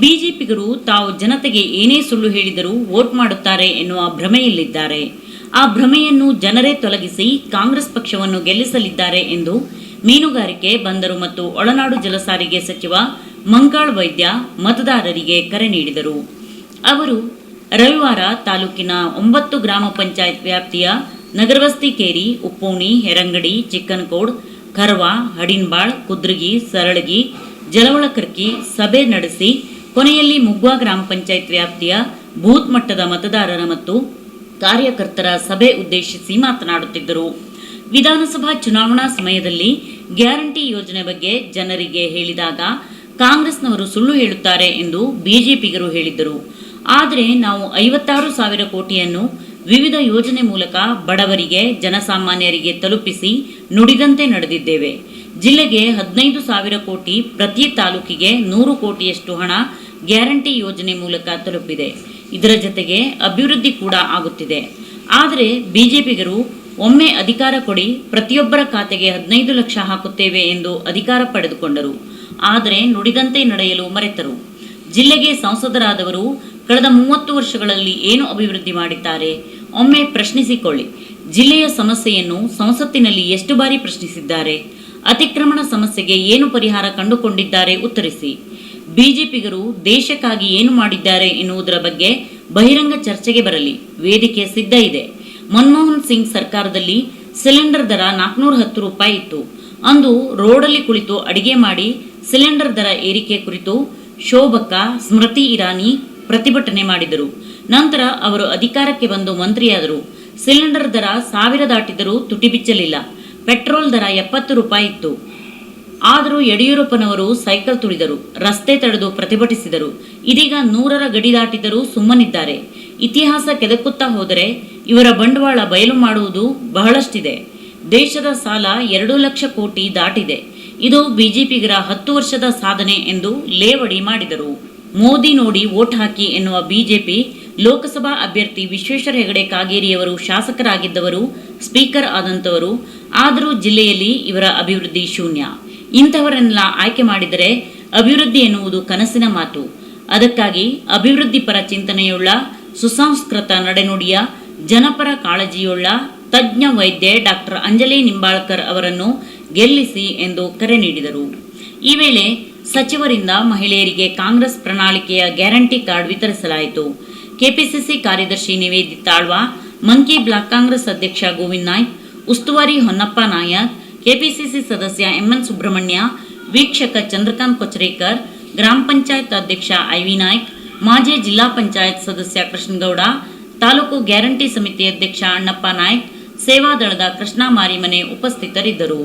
ಬಿಜೆಪಿಗರು ತಾವು ಜನತೆಗೆ ಏನೇ ಸುಳ್ಳು ಹೇಳಿದರೂ ವೋಟ್ ಮಾಡುತ್ತಾರೆ ಎನ್ನುವ ಭ್ರಮೆಯಲ್ಲಿದ್ದಾರೆ. ಆ ಭ್ರಮೆಯನ್ನು ಜನರೇ ತೊಲಗಿಸಿ ಕಾಂಗ್ರೆಸ್ ಪಕ್ಷವನ್ನು ಗೆಲ್ಲಿಸಲಿದ್ದಾರೆ ಎಂದು ಮೀನುಗಾರಿಕೆ, ಬಂದರು ಮತ್ತು ಒಳನಾಡು ಜಲಸಾರಿಗೆ ಸಚಿವ ಮಂಕಾಳ್ ವೈದ್ಯ ಮತದಾರರಿಗೆ ಕರೆ ನೀಡಿದರು. ಅವರು ರವಿವಾರ ತಾಲೂಕಿನ ಒಂಬತ್ತು ಗ್ರಾಮ ಪಂಚಾಯತ್ ವ್ಯಾಪ್ತಿಯ ನಗರವಸ್ತಿ ಕೇರಿ ಉಪ್ಪೋಣಿ, ಹೆರಂಗಡಿ, ಚಿಕ್ಕನಕೋಡ್, ಕರ್ವಾ, ಹಡಿನ್ಬಾಳ್, ಕುದ್ರಗಿ, ಸರಳಗಿ, ಜಲವಳಕರ್ಕಿ ಸಭೆ ನಡೆಸಿ ಕೊನೆಯಲ್ಲಿ ಮುಗ್ವಾ ಗ್ರಾಮ ಪಂಚಾಯತ್ ವ್ಯಾಪ್ತಿಯ ಬೂತ್ ಮಟ್ಟದ ಮತದಾರರ ಮತ್ತು ಕಾರ್ಯಕರ್ತರ ಸಭೆ ಉದ್ದೇಶಿಸಿ ಮಾತನಾಡುತ್ತಿದ್ದರು. ವಿಧಾನಸಭಾ ಚುನಾವಣಾ ಸಮಯದಲ್ಲಿ ಗ್ಯಾರಂಟಿ ಯೋಜನೆ ಬಗ್ಗೆ ಜನರಿಗೆ ಹೇಳಿದಾಗ ಕಾಂಗ್ರೆಸ್ನವರು ಸುಳ್ಳು ಹೇಳುತ್ತಾರೆ ಎಂದು ಬಿಜೆಪಿಗರು ಹೇಳಿದ್ದರು. ಆದರೆ ನಾವು ಐವತ್ತಾರು ಸಾವಿರ ಕೋಟಿಯನ್ನು ವಿವಿಧ ಯೋಜನೆ ಮೂಲಕ ಬಡವರಿಗೆ, ಜನಸಾಮಾನ್ಯರಿಗೆ ತಲುಪಿಸಿ ನುಡಿದಂತೆ ನಡೆದಿದ್ದೇವೆ. ಜಿಲ್ಲೆಗೆ ಹದಿನೈದು ಸಾವಿರ ಕೋಟಿ ಪ್ರತಿ ತಾಲೂಕಿಗೆ ನೂರು ಕೋಟಿಯಷ್ಟು ಹಣ ಗ್ಯಾರಂಟಿ ಯೋಜನೆ ಮೂಲಕ ತಲುಪಿದೆ. ಇದರ ಜೊತೆಗೆ ಅಭಿವೃದ್ಧಿ ಕೂಡ ಆಗುತ್ತಿದೆ. ಆದರೆ ಬಿಜೆಪಿಗರು ಒಮ್ಮೆ ಅಧಿಕಾರ ಕೊಡಿ ಪ್ರತಿಯೊಬ್ಬರ ಖಾತೆಗೆ ಹದಿನೈದು ಲಕ್ಷ ಹಾಕುತ್ತೇವೆ ಎಂದು ಅಧಿಕಾರ ಪಡೆದುಕೊಂಡರು. ಆದರೆ ನುಡಿದಂತೆ ನಡೆಯಲು ಮರೆತರು. ಜಿಲ್ಲೆಗೆ ಸಂಸದರಾದವರು ಕಳೆದ ಮೂವತ್ತು ವರ್ಷಗಳಲ್ಲಿ ಏನು ಅಭಿವೃದ್ಧಿ ಮಾಡಿದ್ದಾರೆ? ಒಮ್ಮೆ ಪ್ರಶ್ನಿಸಿಕೊಳ್ಳಿ. ಜಿಲ್ಲೆಯ ಸಮಸ್ಯೆಯನ್ನು ಸಂಸತ್ತಿನಲ್ಲಿ ಎಷ್ಟು ಬಾರಿ ಪ್ರಶ್ನಿಸಿದ್ದಾರೆ? ಅತಿಕ್ರಮಣ ಸಮಸ್ಯೆಗೆ ಏನು ಪರಿಹಾರ ಕಂಡುಕೊಂಡಿದ್ದಾರೆ? ಉತ್ತರಿಸಿ. ಬಿಜೆಪಿಗರು ದೇಶಕ್ಕಾಗಿ ಏನು ಮಾಡಿದ್ದಾರೆ ಎನ್ನುವುದರ ಬಗ್ಗೆ ಬಹಿರಂಗ ಚರ್ಚೆಗೆ ಬರಲಿ. ವೇದಿಕೆ ಸಿದ್ಧ ಇದೆ. ಮನಮೋಹನ್ ಸಿಂಗ್ ಸರ್ಕಾರದಲ್ಲಿ ಸಿಲಿಂಡರ್ ದರ ನಾಲ್ಕುನೂರ ಹತ್ತು ರೂಪಾಯಿ ಇತ್ತು. ಅಂದು ರೋಡಲ್ಲಿ ಕುಳಿತು ಅಡಿಗೆ ಮಾಡಿ ಸಿಲಿಂಡರ್ ದರ ಏರಿಕೆ ಕುರಿತು ಶೋಭಕ್ಕ ಸ್ಮೃತಿ ಇರಾನಿ ಪ್ರತಿಭಟನೆ ಮಾಡಿದರು. ನಂತರ ಅವರು ಅಧಿಕಾರಕ್ಕೆ ಬಂದು ಮಂತ್ರಿಯಾದರು. ಸಿಲಿಂಡರ್ ದರ ಸಾವಿರ ದಾಟಿದರೂ ತುಟಿ ಬಿಚ್ಚಲಿಲ್ಲ ಪೆಟ್ರೋಲ್ ದರ ಎಪ್ಪತ್ತು ರೂಪಾಯಿ ಇತ್ತು. ಆದರೂ ಯಡಿಯೂರಪ್ಪನವರು ಸೈಕಲ್ ತುಳಿದರು, ರಸ್ತೆ ತಡೆದು ಪ್ರತಿಭಟಿಸಿದರು. ಇದೀಗ ನೂರರ ಗಡಿ ದಾಟಿದರೂ ಸುಮ್ಮನಿದ್ದಾರೆ. ಇತಿಹಾಸ ಕೆದಕುತ್ತಾ ಹೋದರೆ ಇವರ ಬಂಡವಾಳ ಬಯಲು ಮಾಡುವುದು ಬಹಳಷ್ಟಿದೆ. ದೇಶದ ಸಾಲ ಎರಡು ಲಕ್ಷ ಕೋಟಿ ದಾಟಿದೆ. ಇದು ಬಿಜೆಪಿಗರ ಹತ್ತು ವರ್ಷದ ಸಾಧನೆ ಎಂದು ಲೇವಡಿ ಮಾಡಿದರು. ಮೋದಿ ನೋಡಿ ವೋಟ್ ಹಾಕಿ ಎನ್ನುವ ಬಿಜೆಪಿ, ಲೋಕಸಭಾ ಅಭ್ಯರ್ಥಿ ವಿಶ್ವೇಶ್ವರ ಹೆಗಡೆ ಕಾಗೇರಿಯವರು ಶಾಸಕರಾಗಿದ್ದವರು, ಸ್ಪೀಕರ್ ಆದಂತವರು ಆದರೂ ಜಿಲ್ಲೆಯಲ್ಲಿ ಇವರ ಅಭಿವೃದ್ಧಿ ಶೂನ್ಯ. ಇಂಥವರನ್ನೆಲ್ಲ ಆಯ್ಕೆ ಮಾಡಿದರೆ ಅಭಿವೃದ್ಧಿ ಎನ್ನುವುದು ಕನಸಿನ ಮಾತು. ಅದಕ್ಕಾಗಿ ಅಭಿವೃದ್ಧಿ ಪರ ಚಿಂತನೆಯುಳ್ಳ, ಸುಸಂಸ್ಕೃತ ನಡೆನುಡಿಯ, ಜನಪರ ಕಾಳಜಿಯುಳ್ಳ ತಜ್ಞ ವೈದ್ಯೆ ಡಾಕ್ಟರ್ ಅಂಜಲಿ ನಿಂಬಾಳ್ಕರ್ ಅವರನ್ನು ಗೆಲ್ಲಿಸಿ ಎಂದು ಕರೆ ನೀಡಿದರು. ಈ ವೇಳೆ ಸಚಿವರಿಂದ ಮಹಿಳೆಯರಿಗೆ ಕಾಂಗ್ರೆಸ್ ಪ್ರಣಾಳಿಕೆಯ ಗ್ಯಾರಂಟಿ ಕಾರ್ಡ್ ವಿತರಿಸಲಾಯಿತು. ಕೆಪಿಸಿಸಿ ಕಾರ್ಯದರ್ಶಿ ನಿವೇದಿತಾಳ್ವ ಮಂಕಿ ಬ್ಲಾಕ್ ಕಾಂಗ್ರೆಸ್ ಅಧ್ಯಕ್ಷ ಗೋವಿಂದ್ ನಾಯ್ಕ್, ಉಸ್ತುವಾರಿ ಹೊನ್ನಪ್ಪ ನಾಯಕ್ ಕೆಪಿಸಿಸಿ ಸದಸ್ಯ ಎಂಎನ್ ಸುಬ್ರಹ್ಮಣ್ಯ, ವೀಕ್ಷಕ ಚಂದ್ರಕಾಂತ್ ಕೊಚರೇಕರ್ ಗ್ರಾಮ ಪಂಚಾಯತ್ ಅಧ್ಯಕ್ಷ ಐವಿ ನಾಯ್ಕ್, ಮಾಜಿ ಜಿಲ್ಲಾ ಪಂಚಾಯತ್ ಸದಸ್ಯ ಕೃಷ್ಣಗೌಡ, ತಾಲೂಕು ಗ್ಯಾರಂಟಿ ಸಮಿತಿ ಅಧ್ಯಕ್ಷ ಅಣ್ಣಪ್ಪ ನಾಯ್ಕ್, ಸೇವಾದಳದ ಕೃಷ್ಣ ಮಾರಿಮನೆ ಉಪಸ್ಥಿತರಿದ್ದರು.